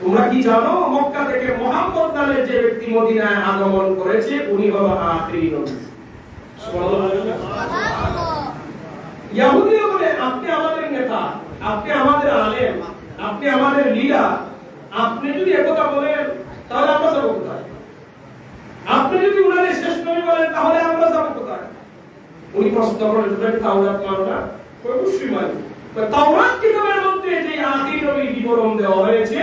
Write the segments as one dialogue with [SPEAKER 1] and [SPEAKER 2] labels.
[SPEAKER 1] তোমরা কি জানো, মক্কা থেকে মোহাম্মদ নামের যে ব্যক্তি মদিনায় আগমন করেছে, উনি হলো আখিরি নবী। বলে আপনি আমাদের নেতা, আপনি আমাদের আলেম, আপনি আমাদের লিডার আপনি যদি একথা বলেন, তাহলে আমরা যাব কোথায়? আপনি যদি উনাদের শেষ নবী বলেন, তাহলে আমরা যাব কোথায়? উনি প্রশ্ন করেন না? কই, অবশ্যই মানি। তাওরাত কিতাবের মধ্যে যে নবীর বিবরণ দেওয়া হয়েছে,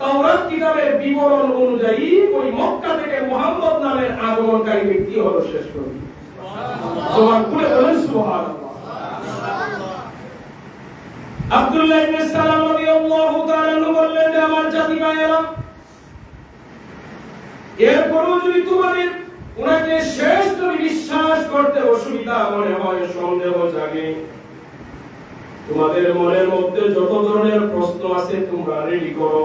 [SPEAKER 1] তাওরাত কিতাবের বিবরণ অনুযায়ী ওই মক্কা থেকে মুহাম্মদ নামের আগমনকারী ব্যক্তি হলো শেষ নবী। যদি তোমাদের শেষ নবী বিশ্বাস করতে অসুবিধা মনে হয়, সন্দেহ জাগে। তোমাদের মনের মধ্যে যত ধরনের প্রশ্ন আছে তোমরা রেডি করো।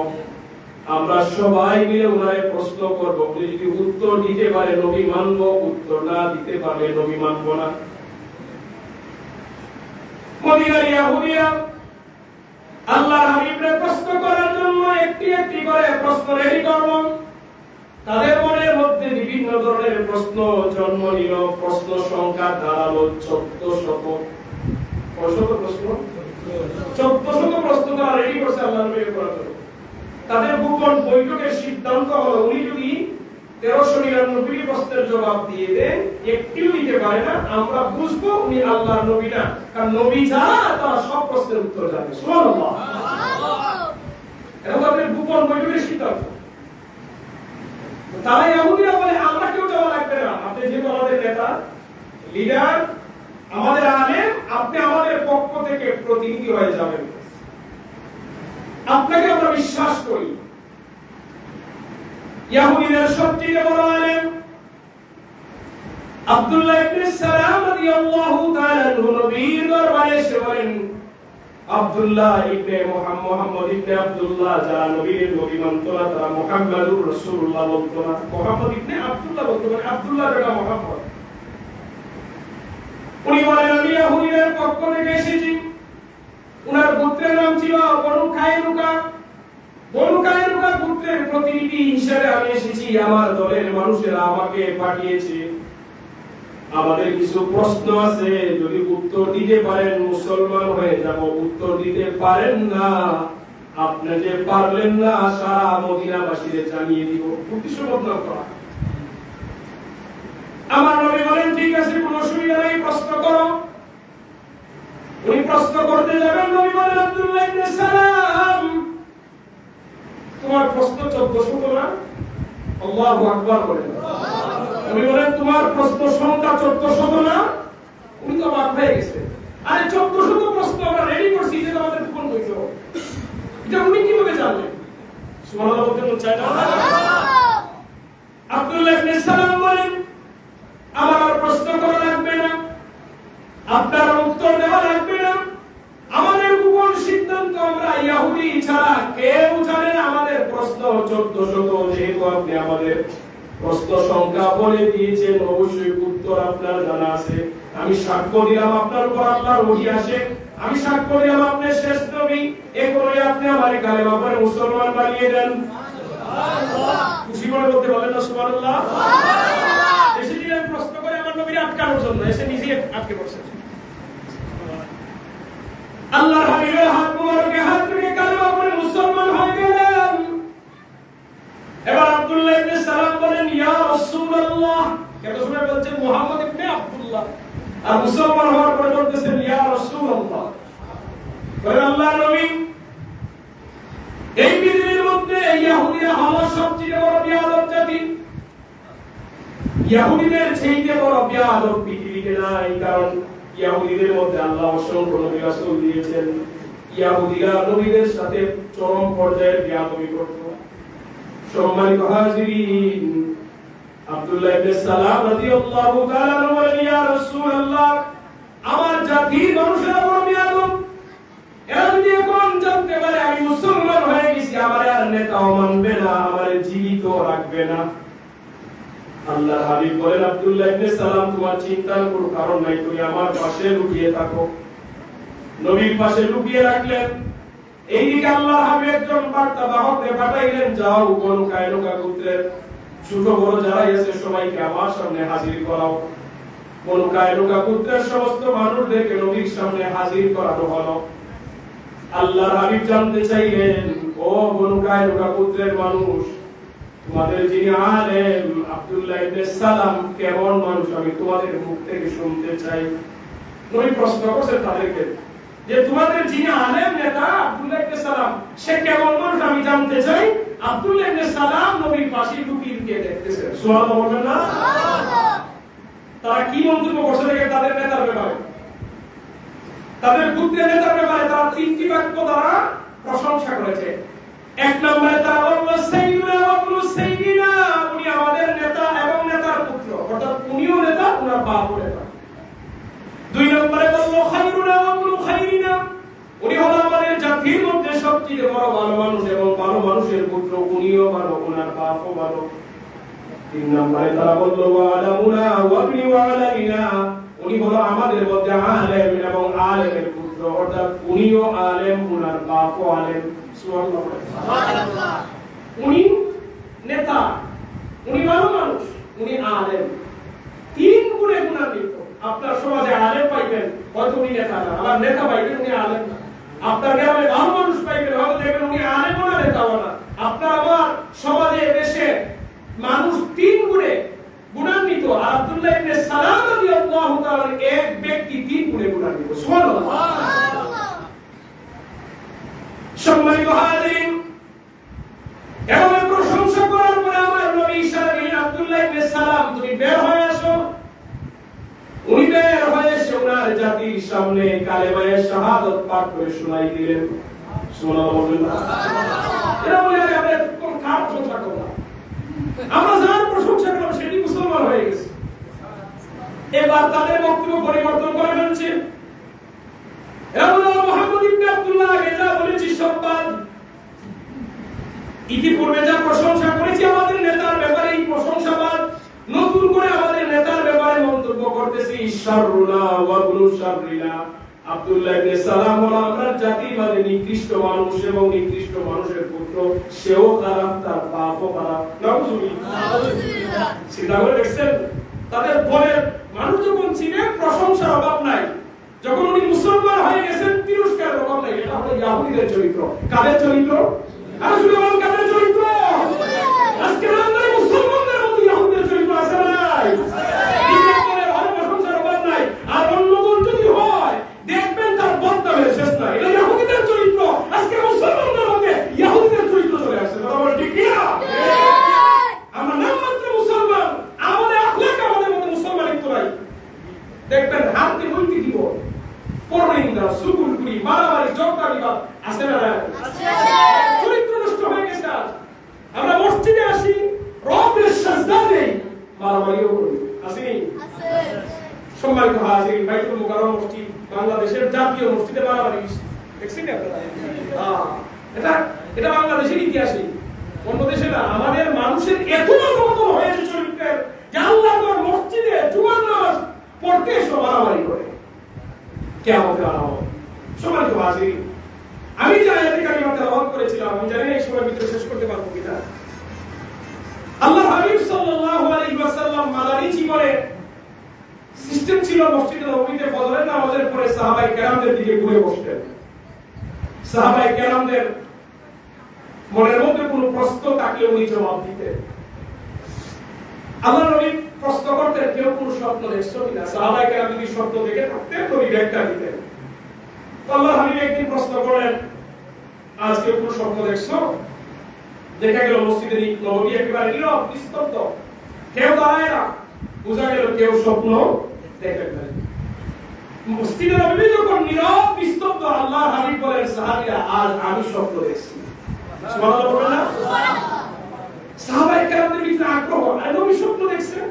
[SPEAKER 1] আমরা সবাই মিলে ওনারে প্রশ্ন করব। উনি যদি উত্তর দিতে পারে, নবী মানব, উত্তর না দিতে পারলে নবী মানব না। মদিনার ইহুদিরা আল্লাহর হাবিবরে প্রশ্ন করার জন্য একটি একটি করে প্রশ্ন রেডি করব। তাদের মনের মধ্যে বিভিন্ন ধরনের প্রশ্ন জন্ম নিল। প্রশ্ন সংখ্যা দাঁড়াল চোদ্দ শত কশত প্রশ্ন? চোদ্দ প্রশ্ন তারা রেডি করছে আল্লাহ নবীর করার তাদের গোপন বৈঠকের সিদ্ধান্ত হলো উনি যদি তেরোশো নিরানব্বই প্রশ্নের জবাব দিয়ে দেন একটিও দিতে পারে না আমরা বুঝব উনি আল্লাহর নবী না। কারণ নবী যারা তারা সব প্রশ্নের উত্তর জানে। সুবহানাল্লাহ। এটা তাদের গোপন বৈঠকের সিদ্ধান্ত। তারা ইহুদিরা বলে আমরা কেউ যাওয়া লাগবে না আপনি যেহেতু আমাদের নেতা লিডার আমাদের আলেম আপনি আমাদের পক্ষ প্রতিনিধি হয়ে যাবেন আপনাকে আমরা বিশ্বাস করি। আলেম আব্দুল্লাহ ইবনে সালাম রাদিয়াল্লাহু তাআলা নবীর দরবারে এসে বলেন, আব্দুল্লাহ ইবনে মুহাম্মদ ইবনে আব্দুল্লাহ নবীর নবী মুহাম্মাদুর রাসূলুল্লাহ মুহাম্মদ ইবনে আব্দুল্লাহ মানে আব্দুল্লাহ মুহাম্মদ। উনি বলেন, আমি পক্ষ থেকে এসেছি। উনার গোত্রের নাম ছিল বনু খায়রুকা বনু খায়রুকা গোত্রের প্রতিনিধি হিসেবে আমি এসেছি, আমার দলের মানুষেরা আমাকে পাঠিয়েছে। আমাদের কিছু প্রশ্ন আছে, যদি উত্তর দিতে পারেন, মুসলমান হয়ে যাব। উত্তর দিতে পারেন না, আপনি যে পারলেন না, সারা মদিনাবাসীদের জানিয়ে দিব। বদনাম করা। আমার নবী বলেন, ঠিক আছে, কোনো অসুবিধা নেই, প্রশ্ন করো। উনি প্রশ্ন করতে যাবেন, নবী বলেন আব্দুল্লাহ ইবনে সালাম। তোমার প্রশ্ন 1400 তো না? আল্লাহু আকবার বলেন। উনি বলেন, তোমার প্রশ্ন সংখ্যা 1400 তো না? উনি তো হয়ে গেছে। আরে 1400 তো প্রশ্ন, আমরা রেডি করছি যে এটা উনি কীভাবে জানলেন? সুবহানাল্লাহ বলতে মন চায় না। আব্দুল্লাহ ইবনে সালাম বলেন, আমার প্রশ্ন করা আপনার উত্তর দেওয়া লাগবে না। আমাদের গোপন সিদ্ধান্ত আমরা ইহুদি ছাড়া কেউ জানে না। আমাদের প্রশ্ন চোদ্দ শত যেহেতু আপনি আমাদের প্রশ্ন সংখ্যা বলে দিয়েছেন। অবশ্যই উত্তর আপনার জানা আছে। আমি সাক্ষ্য দিলাম আপনার উপর আল্লাহর ওহী আসে। আমি সাক্ষ্য দিলাম আপনি শেষ নবী। এ করে আপনি আমার কালেমা পরে মুসলমান বানিয়ে দেন। খুশি করে বলতে বলেন না সুবহানাল্লাহ? এসে প্রশ্ন করে আমার নবীর আটকানোর জন্য। এসে নিজে আটকে পড়ছেন আল্লাহর হাবিবের হাত মুবারকে হাত থেকে কালেমা পড়ে মুসলমান হয়ে গেলেন। এবার আব্দুল্লাহ ইবনে সালাম বলেন, ইয়া রাসূলুল্লাহ। কত সময় বলছেন মুহাম্মদ ইবনে আব্দুল্লাহ। আর মুসলমান হওয়ার পরে বলতেছেন, ইয়া রাসূলুল্লাহ। বলেন, আল্লাহর নবী। এই পৃথিবীর মধ্যে ইহুদিরা হলো সবচেয়ে বড় বিয়াদব জাতি। ইহুদিদের চাইতে বড় বিয়াদব পৃথিবীতে নাই, কারণ ইহুদিদের মধ্যে আল্লাহ অসংখ্য দিয়েছেন। ইহুদিরা নবীদের সাথে চরম পর্যায়ের বিয়াদবি করত সম্মানিত হাজিরিন, আব্দুল্লাহ ইবনে সালাম রাদিয়াল্লাহু তাআলা বলেন, ইয়া রাসূলুল্লাহ, আমার জাতির মানুষেরা বড় বিয়াদব এরা যদি এখন জানতে পারে আমি মুসলমান হয়ে গেছি, আমার আর নেতাও মানবে না, আমার জীবিত রাখবে না। আল্লাহ হাবিব বলেন, আব্দুল্লাহ ইবনে সালাম, তোমার চিন্তার কোনো কারণ নাই, তুমি আমার পাশে লুকিয়ে থাকো। নবীর পাশে লুকিয়ে রাখলেন। এইদিকে আল্লাহ হাবি একজন বার্তা বাহককে পাঠাইলেন, যাও কোন কায়নুকা গোত্রের ছোট বড় যারাই আছে, সবাইকে আমার সামনে হাজির করাও। কোন কায়নুকা গোত্রের সমস্ত মানুষদেরকে নবীর সামনে হাজির করানো হলো। আল্লাহর হাবিব জানতে চাইলেন, ও বনু কায়নুকা গোত্রের মানুষ তোমাদের যিনি আলেম আব্দুল্লাহ ইবনে সালাম, কেমন মানুষ আমি তোমাদের মুখ থেকে শুনতে চাই। নবী প্রশ্ন করছেন তাদেরকে যে তোমাদের যিনি আলেম নেতা আব্দুল্লাহ ইবনে সালাম, সে কেমন মানুষ আমি জানতে চাই? আব্দুল্লাহ ইবনে সালাম নবীর পাশে লুকিয়ে লুকিয়ে দেখতেছেন। সুবহানাল্লাহ বলবেন না? তারা কি মন্তব্য করছে দেখে তাদের নেতার ব্যাপারে। তাদের পুত্রের নেতার ব্যাপারে তারা তিনটি বাক্য দ্বারা প্রশংসা করেছে। এক নম্বরে তারা উনি আমাদের নেতা এবং নেতার পুত্র। অর্থাৎ উনিও নেতা ওনার বাপও নেতা। দুই নম্বরে উনি হলো আমাদের জাতির মধ্যে সবচেয়ে বড় ভালো মানুষ এবং ভালো মানুষের পুত্র। উনিও ভালো ওনার বাপও ভালো তিন নম্বরে তারা বলল, ওয়ালামুনা ওয়াবনি ওয়ালামিনা উনি হলো আমাদের মধ্যে আলেম এবং আলেমের পুত্র উনিও আলেম, উনার বাপও আলেম। উনি নেতা, উনি ভালো মানুষ, উনি আলেম। তিন গুণে গুণান্বিত। আপনার সমাজে আলেম পাইবেন, হয়তো উনি নেতা না। আবার নেতা পাইবেন, উনি আলেম না। আপনার গ্রামে ভালো মানুষ পাইবেন হয়তো দেখবেন, উনি আলেম না, নেতাও না। আপনার আমার সমাজে দেশে মানুষ তিন গুণে গুণান্বিত। আব্দুল্লাহ ইবনে সালাম রাদিয়াল্লাহু তাআলা এক ব্যক্তি তিন গুণে গুণান্বিত। সুবহানাল্লাহ। সম্মানিত হাজিরিন এমন প্রশংসা করার পরে আমার নবী দিলেন আব্দুল্লাহ ইবনে সালাম তুমি বের হয়ে আসো উনি বের হয়ে এসে ওনার জাতির সামনে কালেমায়ে শাহাদাত পাঠ করে শোনাই দিলেন। সুবহানাল্লাহ। এরা বলে আমরা কোন কার করলাম আমরা যার প্রশংসা করলাম সেটি মুসলমান হয়ে গেছে এবার তাদের বক্তব্য পরিবর্তন করে ফেলছে। ইতিপূর্বে যা প্রশংসা করেছি আমাদের নেতার ব্যাপারে এই প্রশংসাবাদ নতুন করে আমাদের নেতার ব্যাপারে মন্তব্য করতেছি ইবনু শাররিনা আব্দুল্লাহ ইবনে সালাম হলো আমরা জাতির মাঝে নিকৃষ্ট মানুষ এবং নিকৃষ্ট মানুষের পুত্র। সেও খারাপ তার বাপও খারাপ। নাউজুবিল্লাহ। চিন্তা করে দেখছেন তাদের বলের মানুষ যখন ছিলেন প্রশংসার অভাব নাই। যখন উনি মুসলমান হয়ে গেছেন তিরস্কারের অভাব নাই। এটা হলো ইয়াহুদীদের চরিত্র। কাদের চরিত্র? আর শুধু বলেন কাদের চরিত্র? আজকে আমাদের মুসলমানদের মধ্যে ইয়াহুদীদের চরিত্র আছে নাই? ইসলামের ভালো প্রশংসার অভাব নাই আর অন্য দল যদি হয় দেখবেন তার বদনামের শেষ নাই এটা ইয়াহুদীদের চরিত্র আজকে মুসলমানদের মধ্যে ইয়াহুদীদের চরিত্র চলে আসছে কথা বলেন ঠিক কি না আমরা নামমাত্র মুসলমান আমাদের আখলাক আমাদের মধ্যে মুসলমানিত্ব নাই দেখবেন হাতে বলতে দিব পরনিন্দা সুকুলকুড়ি মারামারি জগদা বিবাদ আছে না নাই? চরিত্র নষ্ট হয়ে গেছে আজ। আমরা মসজিদে আসি রবের সাজদা দেই মারামারিও করি আসেনি সম্মানিত হাজির বাইতুল মুকাররম মসজিদ বাংলাদেশের জাতীয় মসজিদে মারামারি দেখছেন না আপনারা? হ্যাঁ, এটা এটা বাংলাদেশের ইতিহাসে অন্য দেশে না আমাদের মানুষের এত মতন হয়েছে চরিত্রের যে আল্লাহ মসজিদে জুমার নামাজ পড়তে এসে মারামারি করে। কেমন সম্মানিত হাজির আমি যে আয়াতে কারিমা তেলাওয়াত করেছিলাম, আমি জানি এই সময় ভিতরে শেষ করতে পারব কিনা। আল্লাহ হাবিব সাল্লাল্লাহু আলাইহি ওয়াসাল্লাম মাদানী জীবনে সিস্টেম ছিল মসজিদে নববীতে ফজরের নামাজের পরে সাহাবাই কেরামদের দিকে ঘুরে বসতেন। সাহাবাই কেরামদের মনের মধ্যে কোনো প্রশ্ন থাকলে উনি জবাব দিতেন। আল্লাহ নবী প্রশ্ন করতেন কেউ কোন স্বপ্ন দেখছ কিনা? সাহাবাই কেরাম যদি স্বপ্ন দেখে থাকতেন নবী ব্যাখ্যা দিতেন। আল্লাহ হাবিব একদিন প্রশ্ন করেন, আজ কেউ কোন স্বপ্ন দেখছ? দেখা গেল মসজিদে নবী একেবারে নীরব, নিস্তব্ধ। কেউ দাঁড়ায় না। বোঝা গেল কেউ স্বপ্ন দেখেন নাই। মসজিদে নবী যখন নীরব, নিস্তব্ধ, আল্লাহ হাবিব বলেন, সাহাবীরা, আজ আমি স্বপ্ন দেখছি। সুবহানাল্লাহ না কেরামদের ভিতরে আগ্রহ আর নবী স্বপ্ন দেখছেন?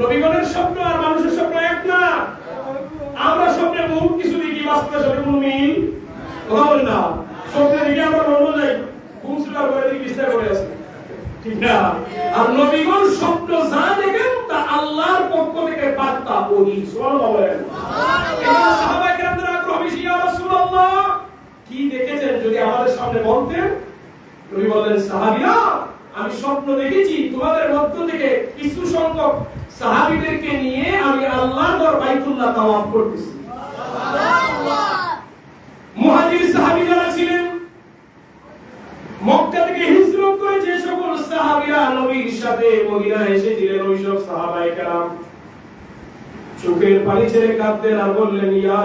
[SPEAKER 1] নবীগণের স্বপ্ন আর মানুষের স্বপ্ন এক না? আমরা স্বপ্নে বহু কিছু দেখি বাস্তবের সাথে কোনো মিল কথা না। স্বপ্নে দেখি আমরা মনে যাই। ঘুম করে দেখি বিস্তার করে আছে। ঠিক না? আর নবীগণ স্বপ্ন যা দেখেন তা আল্লাহর পক্ষ থেকে বার্তা ওহি। সুবহানাল্লাহ বলেন। সাহাবায়ে কেরামদের আগ্রহ বেশি। ইয়া রাসূলুল্লাহ কি দেখেছেন যদি আমাদের সামনে বলতেন? নবী বললেন সাহাবীরা আমি স্বপ্ন দেখেছি তোমাদের মধ্য থেকে কিছু সংখ্যক সাহাবীদেরকে নিয়ে আমি আল্লাহর তাওয়াফ করতেছি। মুহাজির যারা ছিলেন, মক্কা থেকে হিজরত করে যে সকল সাহাবীরা নবীর সাথে মদিনা এসেছিলেন, ওই সব কেরাম চোখের পানি ছেড়ে কাঁদতেন আর বললেন, ইয়া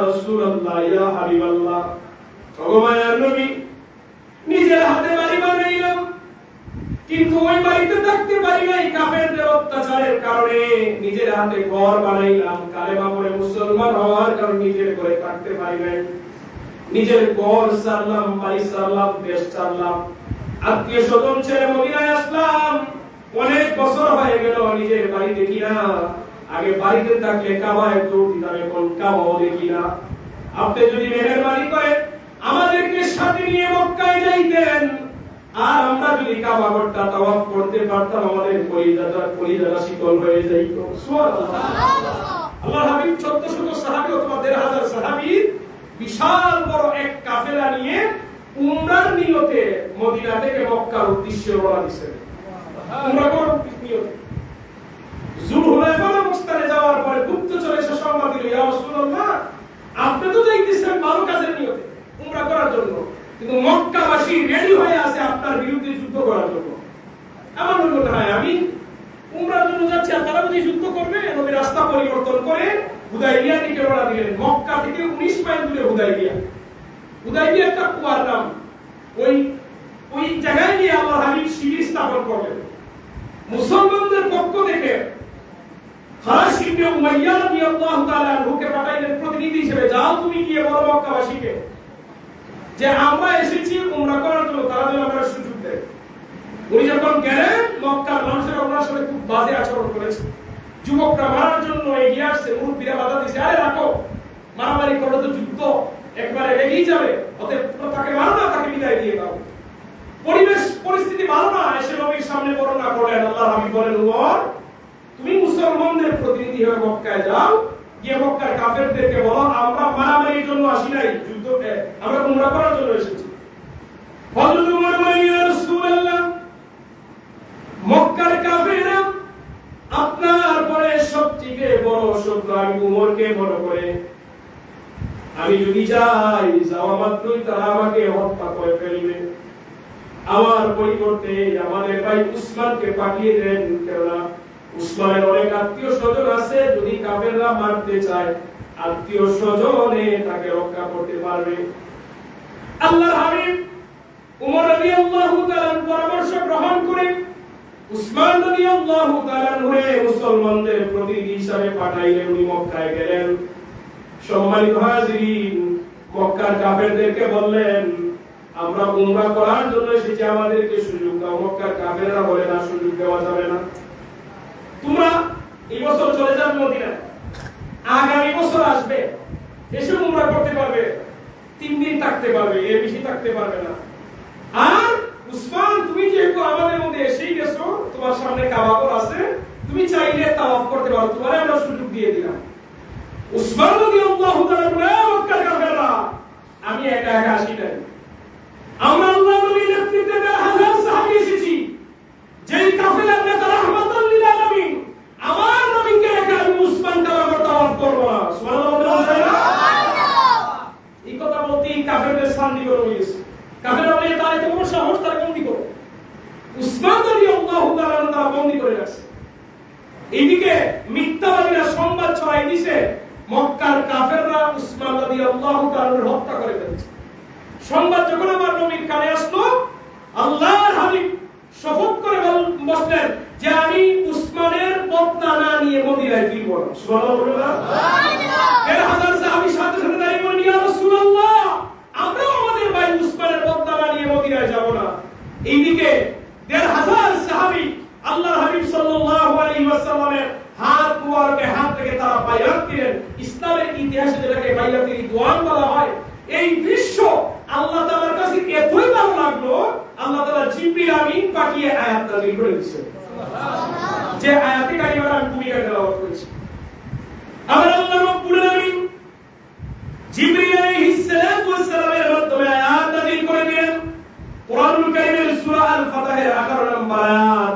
[SPEAKER 1] ইয়া নবী, নিজের হাতে বাড়ি বানাইলাম কিন্তু ওই বাড়িতে থাকতে পারি নাই। কাফেরদের অত্যাচারের কারণে নিজের হাতে ঘর বানাইলাম। কালেমা পড়ে মুসলমান হওয়ার কারণে নিজের ঘরে থাকতে পারি নাই। নিজের ঘর সারলাম বাড়ি সারলাম দেশ সারলাম আত্মীয় স্বজন ছেড়ে মদিনায় আসলাম। অনেক বছর হয়ে গেল নিজের বাড়ি দেখি না। আগে বাড়িতে থাকলে কাবাও দেখি না। আপনি যদি মেহেরবানি করে আমাদেরকে সাথে নিয়ে মক্কায় যাইতেন। আর আমরা যদি তাওয়াফ করতে পারতাম, আমাদের কলিজাটা কলিজাটা শীতল হয়ে যাইত আল্লাহ হাবিব 1400 সাহাবী অথবা 1500 সাহাবী বিশাল বড় এক কাফেলা নিয়ে উমরার নিয়তে মদিনা থেকে মক্কার উদ্দেশ্যে রওনা দিয়েছেন। উমরা করার নিয়তে? যাওয়ার পরে সংবাদ দিল, ইয়া আপনি তো যাইতেছেন ভালো কাজের নিয়তে উমরা করার জন্য। কিন্তু মক্কাবাসী রেডি হয়ে আছে আপনার বিরুদ্ধে যুদ্ধ করার জন্য। আমার মনে হয় আমি উমরার জন্য যাচ্ছি, আর তারা যদি যুদ্ধ করবে নবী রাস্তা পরিবর্তন করে হুদাইবিয়া দিকে রওনা দিলেন। মক্কা থেকে 19 মাইল দূরে হুদাইবিয়া। হুদাইবিয়া একটা কুয়ার নাম। ওই ওই জায়গায় গিয়ে আল্লাহ হাবিব শিবির স্থাপন করলেন। মুসলমানদের পক্ষ থেকে খাস ইবনে উমাইয়া রাদিয়াল্লাহু তাআলা আনহুকে পাঠাইলেন প্রতিনিধি হিসেবে। যাও তুমি গিয়ে বলো মক্কাবাসীকে। যে আমরা এসেছি, উমরা করার জন্য, তারা যেন আমরা সুযোগ দেয়। উনি যখন গেলেন, মক্কার মানুষের ওনার সাথে খুব বাজে আচরণ করেছে। যুবকরা মারার জন্য এগিয়ে আসছে মুরব্বীরা বাধা দিয়েছে আরে, রাখো, মারামারি করলে তো, যুদ্ধ একবারে লেগেই যাবে, অতএব তাকে মারো না, তাকে বিদায় দিয়ে দাও। পরিবেশ, পরিস্থিতি ভালো না, এসে নবীর সামনে বর্ণনা করলেন আল্লাহ হাবিব বলেন তুমি মুসলমানদের প্রতিনিধি হয়ে মক্কায় যাও গিয়ে মক্কার কাফেরদেরকে বলো, আমরা মারামারির জন্য আসি নাই, যুদ্ধ আমরা উমরা করার জন্য এসেছি। হযরত উমর বলেন ইয়া রাসূলুল্লাহ? মক্কার কাফেররা আপনার পরে সবথেকে বড় শত্রু, আমি উমরকে বড় করে। আমি যদি যাই, যাওয়া মাত্রই তারা আমাকে হত্যা করে ফেলবে। আমার পরিবর্তে আমাদের ভাই উসমানকে পাঠিয়ে দেন, কেননা উসমানের অনেক আত্মীয় স্বজন আছে, যদি কাফেররা মারতে চায়, আত্মীয় স্বজনে তাকে রক্ষা করতে পারবে। আল্লাহর হাবিব উমর রাদিয়াল্লাহু তাআলার পরামর্শ গ্রহণ করে উসমান রাদিয়াল্লাহু তাআলা হয়ে মুসলমানদের প্রতিনিধি হিসাবে পাঠাইলেন, উনি মক্কায় গেলেন। সম্মানিত হাজিরিন, মক্কার কাফেরদেরকে বললেন, আমরা উমরা করার জন্য এসেছি, আমাদেরকে সুযোগ দাও। মক্কার কাফেররা বলে, না, সুযোগ দেওয়া যাবে না। তোমরা এই বছর চলে যাবে মদিনায়। আগামী বছর আসবে। এসে উমরা করতে পারবে। তিন দিন থাকতে পারবে, এর বেশি থাকতে পারবে না। আর উসমান, তুমি যেহেতু আমাদের মধ্যে এসেই গেছো, তোমার সামনে কাবাগর আছে, তুমি চাইলে তাওয়াফ করতে পারো। তোমারে আমরা সুযোগ দিয়ে দিলাম। উসমান রাদিয়াল্লাহু তাআলা বলে মক্কার আমি একা একা আসি নাই। আমরা আল্লাহ নবীর নেতৃত্বে হাজার সাহাবী এসেছি। যেই কাফেলার নেতা রাহমাতাল লিল আলামিন আমার নবীকে রেখে আমি উসমান কাবাগর তাওয়াফ করব না সুবহানাল্লাহ বলতে চাই না এই কথা বলতেই কাফেরদের শান্তি করে গেছে কাফেররা বলে তার এত বড় সাহস তারা বন্দি করো উসমান রাদিয়াল্লাহু তাআলা তারা বন্দি করে রাখছে। এইদিকে মিথ্যাবাদীরা সংবাদ ছড়াই দিছে মক্কার কাফেররা উসমান রাদিয়াল্লাহু তাআলার হত্যা করে ফেলেছে। সংবাদ যখন আমার নবীর কানে আসলো আল্লাহর হাবিব শপথ করে বসলেন যে আমি উসমানের বদলা না নিয়ে মদিনায় ফিরব না। সুবহানাল্লাহ। এর হাজার সাহাবী সাথে সাথে দাঁড়িয়ে বলেন ইয়া রাসূলুল্লাহ আমরাও আমাদের ভাই উসমানের বদলা না নিয়ে মদিনায় যাব না। এইদিকে দেড় হাজার আল্লাহ হাবিব সাল্লাল্লাহু আলাইহি ওয়াসাল্লামের হাত দুয়ারকে হাত থেকে তারা বায়াত দিলেন ইসলামের ইতিহাসে যেটাকে বায়াতের রিদওয়ান বলা হয় এই দৃশ্য আল্লাহ তাআলার কাছে এতই ভালো লাগল আল্লাহ তাআলা জিবরিল আমিন পাঠিয়ে আয়াত নাযিল করে দিয়েছেন। যে আয়াতে কারিমাটা আমি ভূমিকা তেলাওয়াত করেছি। আমার আল্লাহ রব্বুল আমিন জিবরিল আলাইহিস সালাম ওয়াস সালামের মাধ্যমে আয়াত নাযিল করে দিলেন। কোরআনুল কারীমের সূরা আল ফাতিহার 18 নম্বর আয়াত।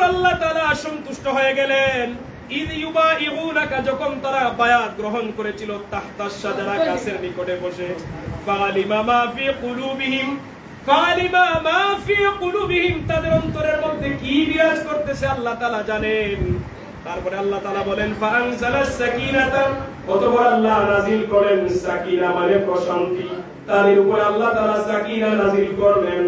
[SPEAKER 1] উপর আল্লাহ তাআলা সন্তুষ্ট হয়ে গেলেন। যখন তারা বায়াত গ্রহণ করেছিল তাহতাস শাজারা গাছের নিকটে বসে তাদের অন্তরের মধ্যে কি বিরাজ করতেছে আল্লাহ তাআলা জানেন। তারপরে আল্লাহ তাআলা বলেন আল্লাহ নাযিল করেন সাকিনা মানে প্রশান্তি। তাদের উপরে আল্লাহ তাআলা সাকিনা নাযিল করলেন।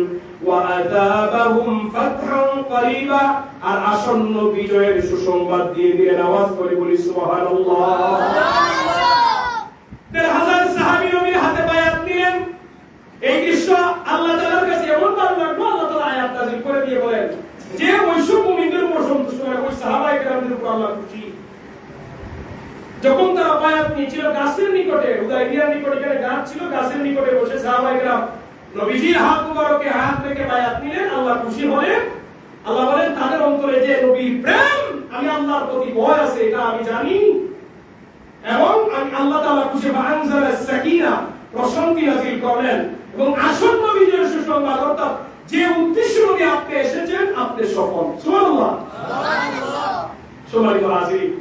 [SPEAKER 1] আর আসন্ন বিজয়ের সুসংবাদ দিয়ে দিলেন আওয়াজ করে বলি দেড় হাজার সাহাবী নবীর হাতে বায়াত নিলেন এই দৃশ্য আল্লাহ তাআলার কাছে এমন ভালো লাগল আল্লাহ তাআলা আয়াত নাযিল করে দিয়ে বলেন, যে ওইসব মুমিনদের উপর সন্তুষ্ট হয়, ওই সাহাবায়ে কেরামদের উপর আল্লাহ খুশি। যখন তারা বায়াত নিয়েছিল, গাছের নিকটে উদাইবিয়ার নিকটে গাছ ছিল, গাছের নিকটে বসে সাহাবায়ে কেরাম নবীজির হাত মুবারকে হাত থেকে বায়াত নিলেন আল্লাহ খুশি হলেন। আল্লাহ বলেন, তাদের অন্তরে যে নবীর প্রেম, আমি আল্লাহর প্রতি ভয় আছে, এটা আমি জানি। এবং আমি আল্লাহ তাআলা খুশি বানজালা সাকিনা, প্রশান্তি নাযিল করলেন। এবং আসন্ন বিজয়ের সুসংবাদ, অর্থাৎ যে উদ্দেশ্য নিয়ে আপনি এসেছেন, আপনি সফল। সুবহানাল্লাহ। সম্মানিত হাজির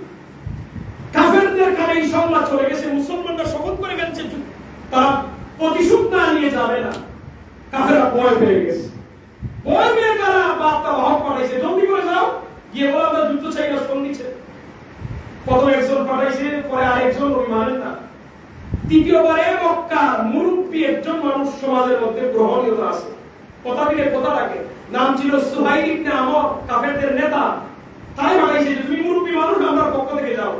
[SPEAKER 1] কাফেরদের কানে এই সংবাদ চলে গেছে, মুসলমানরা শপথ করে যু- তারা প্রতিশোধ না নিয়ে যাবে না। কাফেররা ভয় পেয়ে গেছে। ভয় পেয়ে তারা বার্তা বাহক পাঠাইছে। জলদি করে যাও। গিয়ে বলো, আমরা যুদ্ধ চাই না সঙ্গী ছেড়ে প্রথম একজন পাঠাইছে, পরে আরেকজন ওই মানেন না তৃতীয়বারে মক্কার মুরব্বী একজন মানুষ সমাজের মধ্যে গ্রহণীয়তা আছে। কথা কথা রাখে নাম ছিল সুহাইল ইবনে আমর, কাফেরদের নেতা। তাই পাঠাইছে যে, তুমি মানুষ, আমরা পক্ষ থেকে যাও।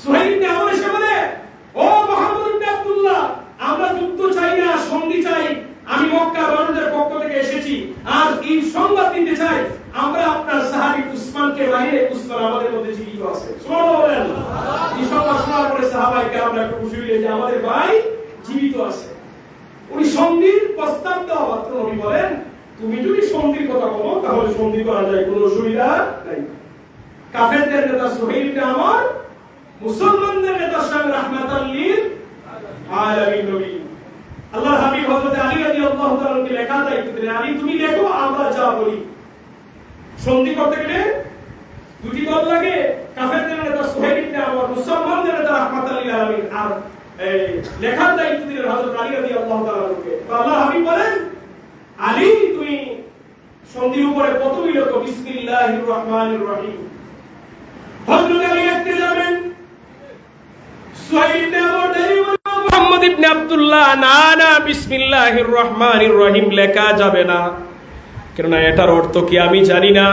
[SPEAKER 1] সুহাইল ইবনে আমর এসে বলে, ও মুহাম্মদ ইবনে আব্দুল্লাহ, আমরা যুদ্ধ চাই না সন্ধি চাই। আমি মক্কার মানুষদের পক্ষ থেকে এসেছি। আর এই সংবাদ দিতে চাই, আমরা আপনার সাহাবী উসমানকে বাইরে উসমান আমাদের মধ্যে জীবিত আছে। এই সংবাদ শোনার পরে সাহাবাই কেরামরা একটু খুশি হলেন যে আমাদের ভাই জীবিত আছে। উনি সন্ধির প্রস্তাব দেওয়া মাত্র উনি বলেন, তুমি যদি সন্ধির কথা বলো তাহলে সন্ধি করা যায়, কোনো অসুবিধা নাই। কাফেরদের নেতা সোহেল ইবনে আমর, মুসলমানদের নেতা স্বয়ং রাহমাতাল লিল আলামিন নবী। আল্লাহ হাবিব হযরত আলী রাদিয়াল্লাহু তাআলাকে লেখা দায়িত্ব দিলেন আলী তুমি লেখো আমরা যা বলি। সন্ধি করতে গেলে দুটি দল লাগে, কাফেরদের নেতা সোহেল ইবনে আমর মুসলমানদের নেতা রাহমাতাল লিল আলামিন, আর এই লেখার দায়িত্ব দিলেন হযরত আলী রাদিয়াল্লাহু তাআলাকে তো আল্লাহ হাবিব বলেন, আলী, তুমি সন্ধির উপরে প্রথমেই লেখো, বিসমিল্লাহির রহমানির রহিম। হযরত আলী লিখতে যাবেন, সুহাইল ইবনে মোহাম্মদ ইবনে আব্দুল্লাহ, না না, বিসমিল্লাহির রহমানির রহিম, লেখা যাবে না। কেননা এটার অর্থ কি আমি জানি না।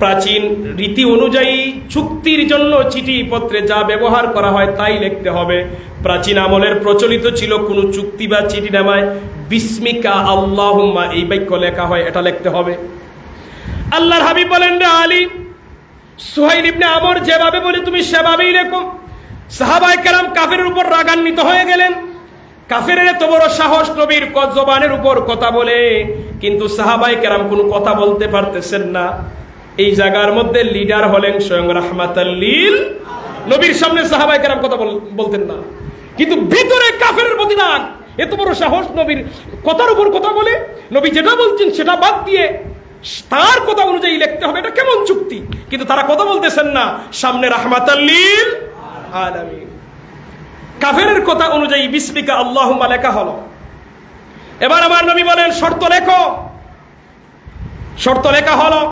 [SPEAKER 1] প্রাচীন রীতি অনুযায়ী চুক্তির জন্য চিঠি পত্রে যা ব্যবহার করা হয় তাই লিখতে হবে। প্রাচীন আমলের প্রচলিত ছিল কোনো চুক্তি বা চিঠি নামায় বিস্মিকা আল্লাহুম্মা এই বাক্য লেখা হয়, এটা লিখতে হবে। আল্লাহর হাবিব বলেন, রে আলী, সুহাইল ইবনে আমর, যেভাবে বলে তুমি সেভাবেই লেখো। সাহাবাই কেরাম কাফেরের উপর রাগান্বিত হয়ে গেলেন। কাফেরের এত বড় সাহস নবীর জবানের উপর কথা বলে, কিন্তু সাহাবাই কেরাম কোনো কথা বলতে পারতেছেন না। এই জায়গার মধ্যে লিডার হলেন স্বয়ং রাহমাতাল্লিল। নবীর সামনে সাহাবাই কেরাম কথা বলতেন না। কিন্তু ভিতরে কাফেরের প্রতি রাগ এত বড় সাহস নবীর কথার উপর কথা বলে, নবী যেটা বলছেন সেটা বাদ দিয়ে তার কথা অনুযায়ী লিখতে হবে, এটা কেমন চুক্তি? কিন্তু তারা কথা বলতেছেন না। সামনে রাহমাতাল্লিল আলামিন। কাফেরের কথা অনুযায়ী বিস্মিকা আল্লাহুম্মা, লেখা হলো। এবার আমার নবী বলেন, শর্ত লেখো। শর্ত লেখা হলো